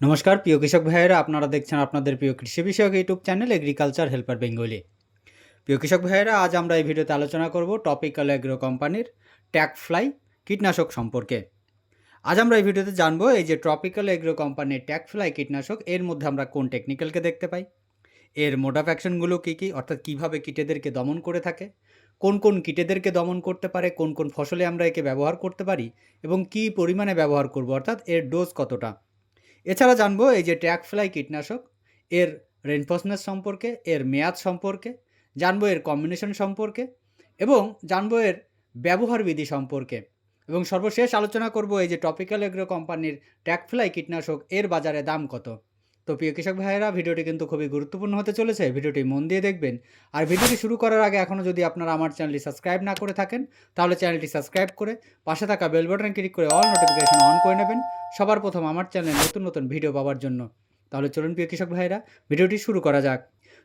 নমস্কার, প্রিয় কৃষক ভাইয়েরা, আপনারা দেখছেন আপনাদের প্রিয় কৃষি বিষয়ক YouTube channel agriculture helper Bengali প্রিয় কৃষক ভাইয়েরা, আজ আমরা এই ভিডিওতে আলোচনা করব টপিক্যাল এগ্রো কোম্পানির ট্যাগ ফ্লাই কীটনাশক সম্পর্কে। আজ আমরা এই ভিডিওতে জানব এই যে ট্রপিক্যাল এগ্রো কোম্পানির ট্যাগ ফ্লাই কীটনাশক, এর মধ্যে আমরা কোন টেকনিক্যালকে দেখতে পাই, এর মোডাফ অ্যাকশনগুলো কী কী, অর্থাৎ কীভাবে কীটেদেরকে দমন করে থাকে, কোন কোন কীটেদেরকে দমন করতে পারে, কোন কোন ফসলে আমরা একে ব্যবহার করতে পারি, এবং কী পরিমাণে ব্যবহার করব, অর্থাৎ এর ডোজ কতটা। এছাড়া জানব এই যে ট্যাগ ফ্লাই কীটনাশক, এর রেনফোর্সনেস সম্পর্কে, এর মেয়াদ সম্পর্কে, জানব এর কম্বিনেশন সম্পর্কে, এবং জানব এর ব্যবহার বিধি সম্পর্কে। এবং সর্বশেষ আলোচনা করব এই যে টপিক্যাল এগ্রো কোম্পানির ট্র্যাক ফ্লাই কীটনাশক, এর বাজারে দাম কত? তো প্রিয় কৃষক ভাইয়েরা, ভিডিওটি কিন্তু খুবই গুরুত্বপূর্ণ হতে চলেছে। ভিডিওটি মন দিয়ে দেখবেন। আর ভিডিওটি শুরু করার আগে এখনও যদি আপনারা আমার চ্যানেলটি সাবস্ক্রাইব না করে থাকেন, তাহলে চ্যানেলটি সাবস্ক্রাইব করে পাশে থাকা বেল বাটন ক্লিক করে অল নোটিফিকেশন অন করে নেবেন। সবার প্রথম আমার চ্যানেলে নতুন নতুন ভিডিও পাওয়ার জন্য। তাহলে চলুন প্রিয় কৃষক ভাইয়েরা, ভিডিওটি শুরু করা যাক।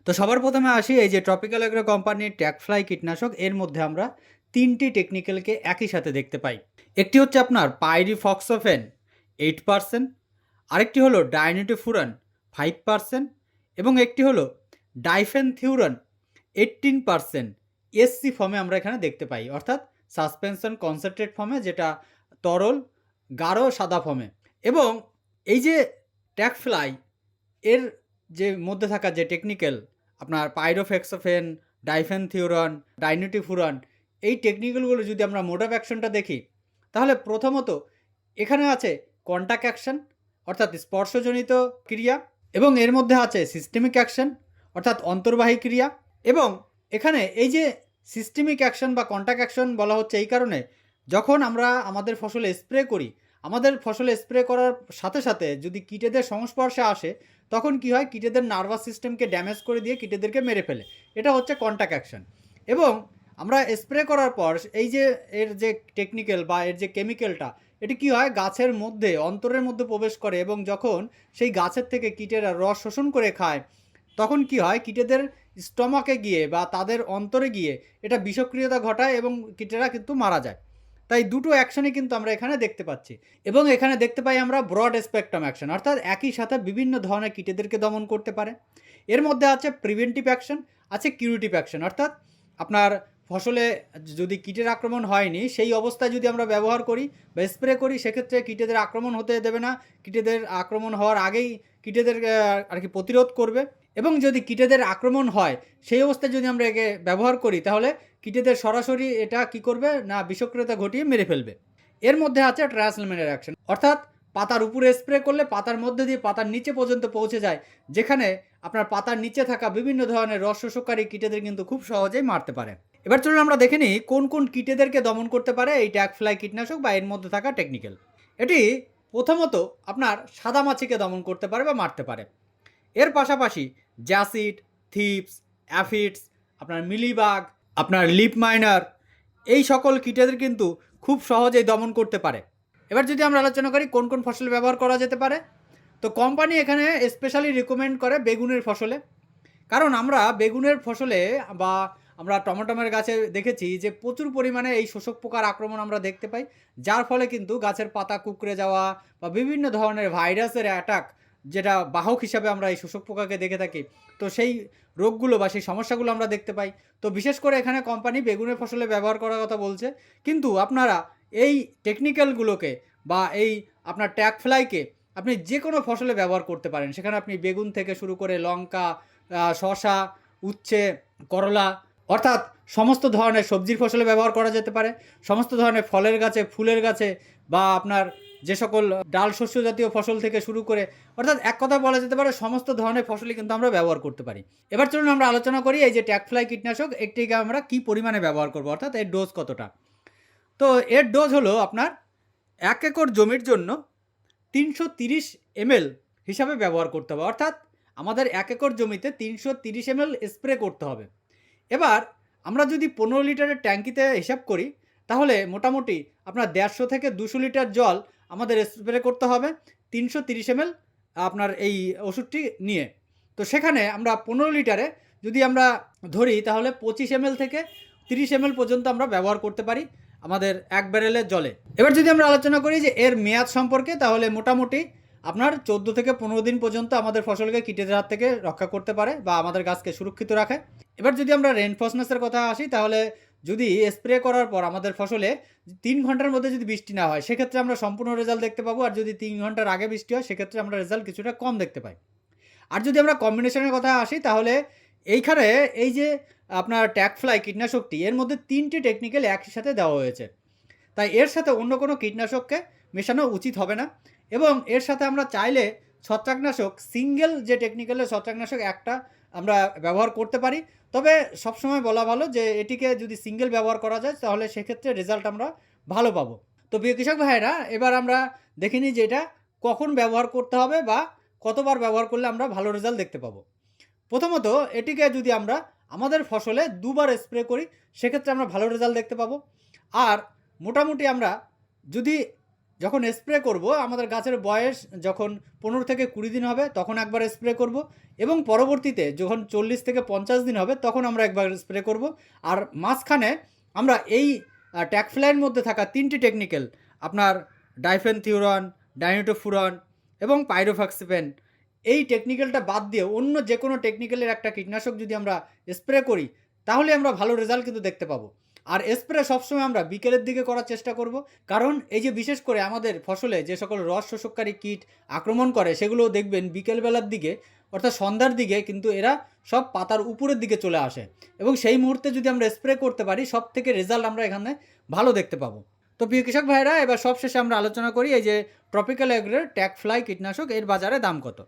তো সবার প্রথমে আসি, এই যে ট্রপিক্যাল এগ্রো কোম্পানির ট্যাগফ্লাই কীটনাশক। এর মধ্যে আমরা তিনটি টেকনিক্যালকে একই সাথে দেখতে পাই। একটি হচ্ছে আপনার পাইরি পাইরিফক্সোফেন এইট পার্সেন্ট আরেকটি হলো ডাইনিটোফুরান ফাইভ পার্সেন্ট এবং একটি হলো ডাইফেনথিউরান এইটিন পার্সেন্ট এসসি ফর্মে আমরা এখানে দেখতে পাই। অর্থাৎ সাসপেনশন কনসেন্ট্রেট ফর্মে যেটা তরল, গাঢ়, সাদা ফর্মে এবং এই যে ট্যাগফ্লাই, এর যে মধ্যে থাকা যে টেকনিক্যাল আপনার পাইরোফেক্সোফেন, ডাইফেন ডাইফেনথিউরন ডাইনিটিফুরান, এই টেকনিক্যালগুলো যদি আমরা মোড অ্যাকশনটা দেখি, তাহলে প্রথমত এখানে আছে কন্ট্যাক্ট অ্যাকশন অর্থাৎ স্পর্শজনিত ক্রিয়া এবং এর মধ্যে আছে সিস্টেমিক অ্যাকশন অর্থাৎ অন্তর্বাহী ক্রিয়া, এবং এখানে এই যে সিস্টেমিক অ্যাকশন বা কন্ট্যাক্ট অ্যাকশন বলা হচ্ছে এই কারণে, যখন আমরা আমাদের ফসলে স্প্রে করি, আমাদের ফসলে স্প্রে করার সাথে সাথে যদি কীটেদের সংস্পর্শে আসে, তখন কি হয়? কীটেদের নার্ভাস সিস্টেমকে ড্যামেজ করে দিয়ে কীটেদেরকে মেরে ফেলে। এটা হচ্ছে কন্ট্যাক্ট অ্যাকশন এবং আমরা স্প্রে করার পর, এই যে এর যে টেকনিক্যাল বা এর যে কেমিক্যালটা এটি কি হয়? গাছের মধ্যে, অন্তরের মধ্যে প্রবেশ করে এবং যখন সেই গাছের থেকে কীটেরা রস শোষণ করে খায়, তখন কি হয়? কীটেদের স্টমাকে গিয়ে বা তাদের অন্তরে গিয়ে এটা বিষক্রিয়তা ঘটায় এবং কীটেরা কিন্তু মারা যায়। তাই দুটো অ্যাকশনই কিন্তু আমরা এখানে দেখতে পাচ্ছি এবং এখানে দেখতে পাই আমরা ব্রড স্পেকট্রাম অ্যাকশন, অর্থাৎ একই সাথে বিভিন্ন ধরনের কীটেদেরকে দমন করতে পারে। এর মধ্যে আছে প্রিভেন্টিভ অ্যাকশন, আছে কিউরিটিভ অ্যাকশন, অর্থাৎ আপনার ফসলে যদি কীটের আক্রমণ হয়নি, সেই অবস্থায় যদি আমরা ব্যবহার করি বা স্প্রে করি, সেক্ষেত্রে কীটেদের আক্রমণ হতে দেবে না। কীটেদের আক্রমণ হওয়ার আগেই কীটেদের আর কি প্রতিরোধ করবে। এবং যদি কীটেদের আক্রমণ হয়, সেই অবস্থায় যদি আমরা একে ব্যবহার করি, তাহলে কীটেদের সরাসরি এটা কি করবে? না, বিষক্রিয়তা ঘটিয়ে মেরে ফেলবে। এর মধ্যে আছে ট্রান্সলমেন্টের অ্যাকশন অর্থাৎ পাতার উপরে স্প্রে করলে পাতার মধ্যে দিয়ে পাতার নিচে পর্যন্ত পৌঁছে যায়, যেখানে আপনার পাতার নিচে থাকা বিভিন্ন ধরনের রস শোষকারী কীটেদের কিন্তু খুব সহজেই মারতে পারে। এবার চলুন আমরা দেখে নিই কোন কোন কীটেদেরকে দমন করতে পারে এই ট্যাগ ফ্লাই কীটনাশক বা এর মধ্যে থাকা টেকনিক্যাল এটি প্রথমত আপনার সাদা মাছিকে দমন করতে পারে বা মারতে পারে। এর পাশাপাশি জ্যাসিড থিপস অ্যাফিডস আপনার মিলিবাগ, আপনার লিপ মাইনার এই সকল কীটেদের কিন্তু খুব সহজেই দমন করতে পারে। এবার যদি আমরা আলোচনা করি কোন কোন ফসল ব্যবহার করা যেতে পারে, তো কোম্পানি এখানে স্পেশালি রিকমেন্ড করে বেগুনের ফসলে। কারণ আমরা বেগুনের ফসলে বা আমরা টমেটোমের গাছে দেখেছি যে প্রচুর পরিমাণে এই শোষক পোকার আক্রমণ আমরা দেখতে পাই। যার ফলে কিন্তু গাছের পাতা কুকড়ে যাওয়া বা বিভিন্ন ধরনের ভাইরাসের অ্যাটাক যেটা বাহক হিসাবে আমরা এই শোষক পোকাকে দেখে থাকি, তো সেই রোগগুলো বা সেই সমস্যাগুলো আমরা দেখতে পাই। তো বিশেষ করে এখানে কোম্পানি বেগুনের ফসলে ব্যবহার করার কথা বলছে। কিন্তু আপনারা এই টেকনিক্যালগুলোকে বা এই আপনার ট্যাগ ফ্লাইকে আপনি যে কোনো ফসলে ব্যবহার করতে পারেন। সেখানে আপনি বেগুন থেকে শুরু করে লঙ্কা শশা উচ্ছে, করলা অর্থাৎ সমস্ত ধরনের সবজির ফসলে ব্যবহার করা যেতে পারে, সমস্ত ধরনের ফলের গাছে, ফুলের গাছে বা আপনার যে সকল ডাল শস্য জাতীয় ফসল থেকে শুরু করে, অর্থাৎ এক কথা বলা যেতে পারে সমস্ত ধরনের ফসলই কিন্তু আমরা ব্যবহার করতে পারি। এবার চলুন আমরা আলোচনা করি এই যে ট্যাগফ্লাই কীটনাশক একটিকে আমরা কি পরিমাণে ব্যবহার করব, অর্থাৎ এর ডোজ কতটা? তো এর ডোজ হলো আপনার এক একর জমির জন্য তিনশো তিরিশ এমএল হিসাবে ব্যবহার করতে হবে, অর্থাৎ আমাদের এক একর জমিতে তিনশো তিরিশ এমএল স্প্রে করতে হবে। এবার আমরা যদি পনেরো লিটারের ট্যাঙ্কিতে হিসাব করি, তাহলে মোটামুটি আপনার দেড়শো থেকে দুশো লিটার জল আমাদের স্প্রে করতে হবে, তিনশো তিরিশ এমএল আপনার এই ওষুধটি নিয়ে। তো সেখানে আমরা পনেরো লিটারে যদি আমরা ধরি, তাহলে পঁচিশ এমএল থেকে তিরিশ এমএল পর্যন্ত আমরা ব্যবহার করতে পারি আমাদের এক ব্যারেলের জলে। এবার যদি আমরা আলোচনা করি যে এর মেয়াদ সম্পর্কে, তাহলে মোটামুটি আপনার চোদ্দ থেকে পনেরো দিন পর্যন্ত আমাদের ফসলকে কীটের হাত থেকে রক্ষা করতে পারে বা আমাদের গাছকে সুরক্ষিত রাখে। এবার যদি আমরা রেনফোর্সনেসের কথা আসি, তাহলে যদি স্প্রে করার পর আমাদের ফসলে তিন ঘণ্টার মধ্যে যদি বৃষ্টি না হয়, সেক্ষেত্রে আমরা সম্পূর্ণ রেজাল্ট দেখতে পাবো। আর যদি তিন ঘণ্টার আগে বৃষ্টি হয়, সেক্ষেত্রে আমরা রেজাল্ট কিছুটা কম দেখতে পাই। আর যদি আমরা কম্বিনেশনের কথা আসি, তাহলে এইখানে এই যে আপনার ট্যাগ ফ্লাই কীটনাশকটি, এর মধ্যে তিনটি টেকনিক্যাল একই সাথে দেওয়া হয়েছে। তাই এর সাথে অন্য কোনো কীটনাশককে মেশানো উচিত হবে না। এবং এর সাথে আমরা চাইলে ছত্রাকনাশক সিঙ্গেল যে টেকনিক্যালের ছত্রাকনাশক একটা আমরা ব্যবহার করতে পারি। তবে সবসময় বলা ভালো যে এটিকে যদি সিঙ্গেল ব্যবহার করা যায়, তাহলে সেক্ষেত্রে রেজাল্ট আমরা ভালো পাবো। তো প্রিয় কৃষক ভাইরা এবার আমরা দেখে নিই যে এটা কখন ব্যবহার করতে হবে বা কতবার ব্যবহার করলে আমরা ভালো রেজাল্ট দেখতে পাবো। প্রথমত, এটিকে যদি আমরা আমাদের ফসলে দুবার স্প্রে করি, সেক্ষেত্রে আমরা ভালো রেজাল্ট দেখতে পাবো। আর মোটামুটি আমরা যদি যখন স্প্রে করব, আমাদের গাছের বয়স যখন পনেরো থেকে কুড়ি দিন হবে, তখন একবার স্প্রে করব এবং পরবর্তীতে যখন চল্লিশ থেকে পঞ্চাশ দিন হবে, তখন আমরা একবার স্প্রে করব। আর মাঝখানে আমরা এই ট্যাকফ্লাইয়ের মধ্যে থাকা তিনটি টেকনিক্যাল আপনার ডাইফেনথিউরন ডাইনোটোফুরন এবং পাইরোফাক্সিপেন এই টেকনিক্যালটা বাদ দিয়ে অন্য যে কোনো টেকনিক্যালের একটা কীটনাশক যদি আমরা স্প্রে করি, তাহলে আমরা ভালো রেজাল্ট কিন্তু দেখতে পাবো। আর স্প্রে সবসময় আমরা বিকেলের দিকে করার চেষ্টা করব। কারণ এই যে বিশেষ করে আমাদের ফসলে যে সকল রস শোষককারী কীট আক্রমণ করে সেগুলো দেখবেন বিকেলবেলার দিকে, অর্থাৎ সন্ধ্যার দিকে কিন্তু এরা সব পাতার উপরের দিকে চলে আসে। এবং সেই মুহূর্তে যদি আমরা স্প্রে করতে পারি সব থেকে রেজাল্ট আমরা এখানে ভালো দেখতে পাবো। তো প্রিয় কৃষক ভাইরা, এবার সব শেষে আমরা আলোচনা করি এই যে ট্রপিক্যাল এগ্রের ট্যাগ ফ্লাই কীটনাশক, এর বাজারে দাম কত?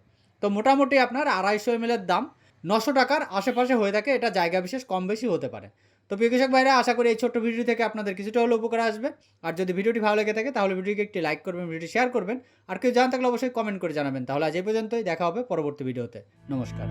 তো মোটামুটি আপনার আড়াইশো এম দাম নশো টাকার আশেপাশে হয়ে থাকে, এটা জায়গা বিশেষ কম বেশি হতে পারে। তো প্রিয় কৃষক ভাইরা, আশা করি এই ছোট্ট ভিডিও থেকে আপনাদের কিছুটা হলেও উপকার আসবে। আর যদি ভিডিওটি ভালো লেগে থাকে, তাহলে ভিডিওকে একটি লাইক করবেন, ভিডিওটি শেয়ার করবেন। আর কেউ জানা থাকলে অবশ্যই কমেন্ট করে জানাবেন। তাহলে আজ এই পর্যন্তই, দেখা হবে পরবর্তী ভিডিওতে। নমস্কার।